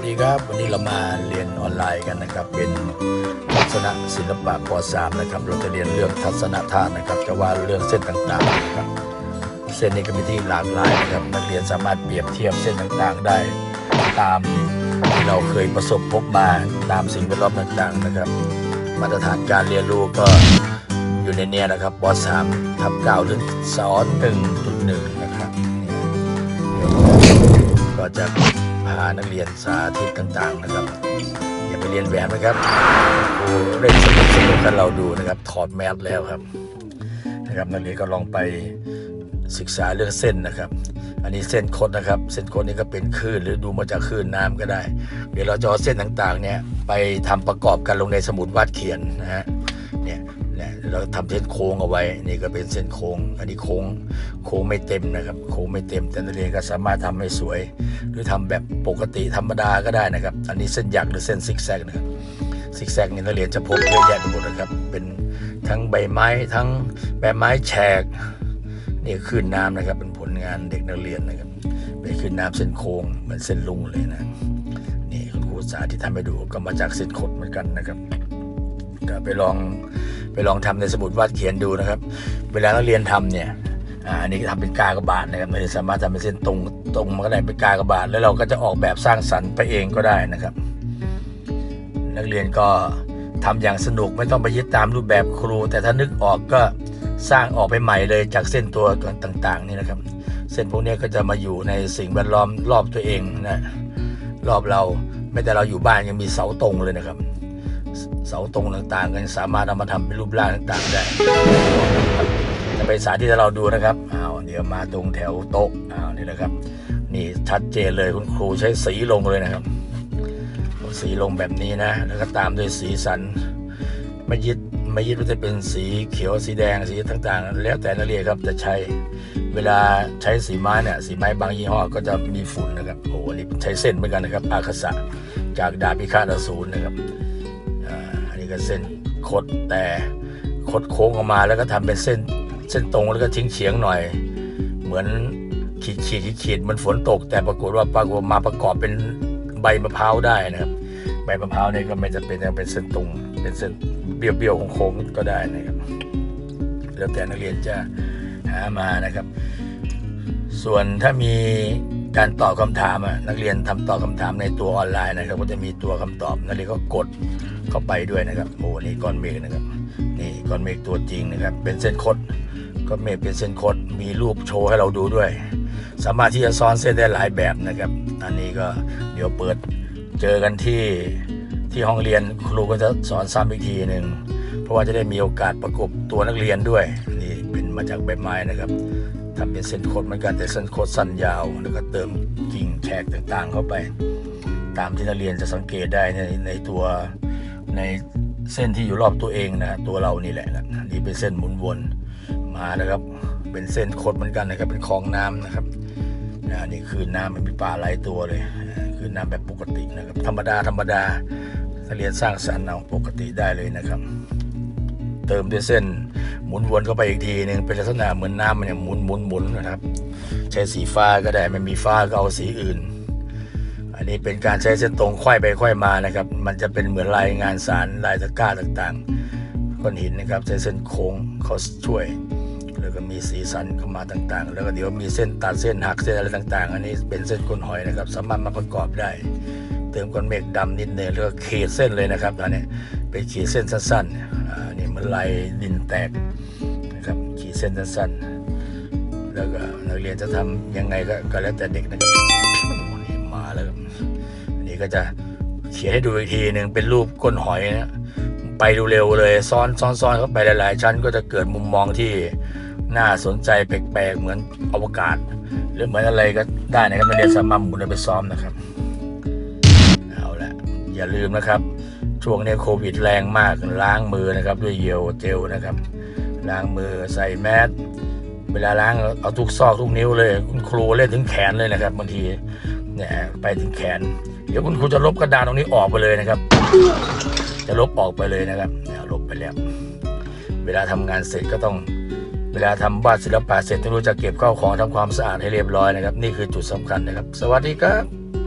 วัสดีครับ วันนี้เรามาเรียนออนไลน์กันนะครับ เป็นทัศนศิลปะป .3 นะครับ เราจะเรียนเรื่องทัศนธาตุนะครับ จะว่าเรื่องเส้นต่างๆนะครับ เส้นนี้ก็มีที่หลากหลายนะครับ นักเรียนสามารถเปรียบเทียบเส้นต่างๆได้ตามที่เราเคยประสบพบมาตามสิ่งแวดล้อมต่างๆนะครับ มาตรฐานการเรียนรู้ก็อยู่ในเนี้ยนะครับป .3 ทับ9ถึงสอน1.1นะครับเนี่ยก็จะ พานักเรียนสาธิตต่าง ๆ นะครับ อย่าไปเรียนแบบนะครับครูเล่นสนุกสนุกกันเราดูนะครับถอดแมสแล้วครับนะครับนักเรียนก็ลองไปศึกษาเรื่องเส้นนะครับ อันนี้เส้นคดนะครับ เส้นคดนี่ก็เป็นคลื่นหรือดูมาจากคลื่นน้ำก็ได้ เดี๋ยวเราจะเอาเส้นต่างๆเนี่ยไปทำประกอบกันลงในสมุดวาดเขียนนะฮะ เราทำเส้นโค้งเอาไว้ นี่ก็เป็นเส้นโค้ง อันนี้โค้งโค้งไม่เต็มนะครับ โค้งไม่เต็ม แต่นักเรียนก็สามารถทำให้สวย หรือทำแบบปกติธรรมดาก็ได้นะครับ อันนี้เส้นหยักหรือเส้นซิกแซกนะครับซิกแซกนี่นักเรียนจะพบเยอะแยะไปหมดนะครับ เป็นทั้งใบไม้ทั้งใบไม้แฉกนี่คลื่นน้ำนะครับ เป็นผลงานเด็กนักเรียนนะครับเป็นคลื่นน้ำเส้นโค้งเหมือนเส้นลุงเลยนะนี่คุณครูสาที่ทำให้ดูก็มาจากเส้นขดเหมือนกันนะครับก็ไปลอง ไปลองทำในสมุดวาดเขียนดูนะครับ เวลานักเรียนทำเนี่ยอ่าอันนี้ก็ทำเป็นกากบาทนะครับไม่ได้สามารถทำเป็นเส้นตรงตรงมันก็ได้เป็นกากบาท แล้วเราก็จะออกแบบสร้างสรรค์ไปเองก็ได้นะครับ นักเรียนก็ทำอย่างสนุกไม่ต้องไปยึดตามรูปแบบครู แต่ถ้านึกออกก็สร้างออกไปใหม่เลยจากเส้นตัวต่างๆนี่นะครับ เส้นพวกนี้ก็จะมาอยู่ในสิ่งแวดล้อมรอบตัวเองนะรอบเราไม่แต่เราอยู่บ้านยังมีเสาตรงเลยนะครับ เสาตรงต่างๆกันสามารถเอามาทำเป็นรูปร่างต่างๆได้จะไปสาธิตเราดูนะครับอ้าวเดี๋ยวมาตรงแถวโต๊ะอ้าวนี่แหละครับ นี่ชัดเจนเลยคุณครูใช้สีลงเลยนะครับ สีลงแบบนี้นะ แล้วก็ตามด้วยสีสันไม่ยึดไม่ยึดว่าจะเป็นสีเขียวสีแดงสีต่างๆ แล้วแต่นักเรียนครับจะใช้เวลาใช้สีไม้เนี่ยสีไม้บางยี่ห้อก็จะมีฝุ่นนะครับโอ้โหนี่ใช้เส้นเหมือนกันนะครับอาคาสะจากดาบพิฆาตอสูรนะครับ ก็เส้นคดแต่คดโค้งออกมาแล้วก็ทำเป็นเส้นเส้นตรงแล้วก็ทิ้งเฉียงหน่อย เหมือนขีดขีดขีดขีดมันฝนตก แต่ปรากฏว่าปรากฏมาประกอบเป็นใบมะพร้าวได้นะครับ ใบมะพร้าวนี่ก็ไม่จะเป็นเป็นเส้นตรง เป็นเส้นเบี้ยวๆโค้งๆก็ได้นะครับ แล้วแต่นักเรียนจะหามานะครับ ส่วนถ้ามี การตอบคำถามอะนักเรียนทำตอบคำถามในตัวออนไลน์นะครับ ก็จะมีตัวคำตอบนักเรียนก็กดเข้าไปด้วยนะครับโอ้นี่ก้อนเมฆนะครับ นี่ก้อนเมฆตัวจริงนะครับ เป็นเส้นคดก้อนเมฆเป็นเส้นคดมีรูปโชว์ให้เราดูด้วย สามารถที่จะซ้อนเส้นได้หลายแบบนะครับ อันนี้ก็เดี๋ยวเปิดเจอกันที่ที่ห้องเรียนครูก็จะสอนซ้ำอีกทีหนึ่งเพราะว่าจะได้มีโอกาสประกบตัวนักเรียนด้วยนี่เป็นมาจากใบไม้นะครับ ทำเป็นเส้นโคดเหมือนกันแต่เส้นโคดสั้นยาว แล้วก็เติมกิ่งแฉกต่างๆ เข้าไป ตามที่นักเรียนจะสังเกตได้ในในตัวในเส้นที่อยู่รอบตัวเองนะตัวเรานี่แหละนะนี่เป็นเส้นหมุนวนมานะครับ เป็นเส้นโคดเหมือนกันนะครับเป็นคลองน้ำนะครับนะนี่คือน้ำมันมีปลาหลายตัวเลย คือน้ำแบบปกตินะครับ ธรรมดาธรรมดาถ้าเรียนสร้างสรรค์เอาปกติได้เลยนะครับ เติมด้วยเส้น หมุนวนเข้าไปอีกทีหนึ่งเป็นลักษณะเหมือนน้ำมันเนี่ยหมุนหมุนหมุนนะครับ ใช้สีฟ้าก็ได้ไม่มีฟ้าก็เอาสีอื่น อันนี้เป็นการใช้เส้นตรงค่อยไปค่อยมานะครับ มันจะเป็นเหมือนลายงานสารลายตะกร้าต่างๆก้อนหินนะครับใช้เส้นโค้งเขาช่วย แล้วก็มีสีสันเข้ามาต่างๆ แล้วก็เดี๋ยวมีเส้นตัดเส้นหักเส้นอะไรต่าง ๆ อันนี้เป็นเส้นก้นหอยนะครับ สามารถมาประกอบได้ เติมก้อนเมฆดำนิดนึงแล้วก็ขีดเส้นเลยนะครับตอนนี้เป็นขีดเส้นสั้นๆนี่มันลายดินแตกนะครับขีดเส้นสั้นๆแล้วก็นักเรียนจะทำยังไงก็กแล้วแต่เด็กนะครับนี่มาแล้วอันนี้ก็จะเขียนให้ดูอีกทีหนึ่งเป็นรูปก้นหอยนะไปดูเร็วเลยซ้อนซ้อนซ้อนเข้าไปหลาย ๆ ชั้นก็จะเกิดมุมมองที่น่าสนใจแปลก ๆ เหมือนอวกาศ หรือเหมือนอะไรก็ได้นะครับนักเรียนสามารถหมุนไปซ้อมนะครับ อย่าลืมนะครับ ช่วงนี้โควิดแรงมากล้างมือนะครับ ด้วยเยลเจลนะครับ ล้างมือใส่แมสเวลาล้างเอาทุกซอกทุกนิ้วเลย คุณครูเล่นถึงแขนเลยนะครับบางทีเนี่ยไปถึงแขน เดี๋ยวคุณครูจะลบกระดานตรงนี้ออกไปเลยนะครับ จะลบออกไปเลยนะครับเนี่ยลบไปแล้ว เวลาทำงานเสร็จก็ต้องเวลาทำวาดศิลปะเสร็จต้องรู้จักเก็บเข้าวของทำความสะอาดให้เรียบร้อยนะครับ นี่คือจุดสำคัญนะครับ สวัสดีครับ